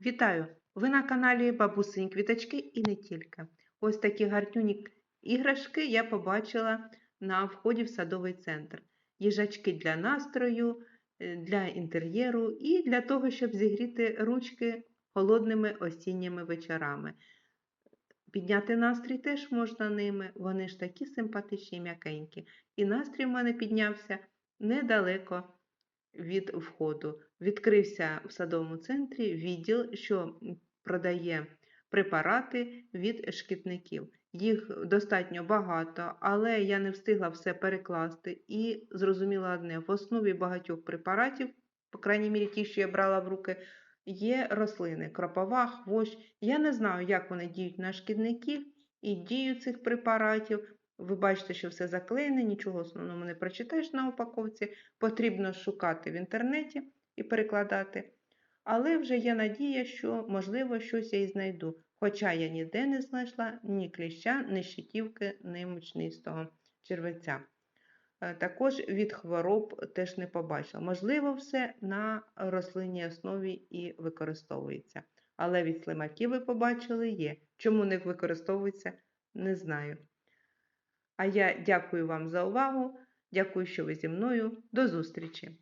Вітаю! Ви на каналі Бабусині Квіточки і не тільки. Ось такі гарнюні іграшки я побачила на вході в садовий центр. Їжачки для настрою, е, для інтер'єру і для того, щоб зігріти ручки холодними осінніми вечорами. Підняти настрій теж можна ними, вони ж такі симпатичні, м'якенькі. І настрій в мене піднявся недалеко від входу. Відкрився в садовому центрі відділ, що продає препарати від шкідників. Їх достатньо багато, але я не встигла все перекласти і зрозуміла одне: в основі багатьох препаратів, по крайній мірі ті, що я брала в руки, є рослини, кропова, хвощ. Я не знаю, як вони діють на шкідників і дію цих препаратів. Ви бачите, що все заклеєне, нічого основного не прочитаєш на упаковці. Потрібно шукати в інтернеті і перекладати. Але вже є надія, що, можливо, щось я і знайду. Хоча я ніде не знайшла ні кліща, ні щитівки, ні мучнистого червеця. Е, Також від хвороб теж не побачила. Можливо, все на рослинній основі і використовується. Але від слимаків ви побачили є. Чому не використовується, не знаю. А я дякую вам за увагу. Дякую, що ви зі мною. До зустрічі!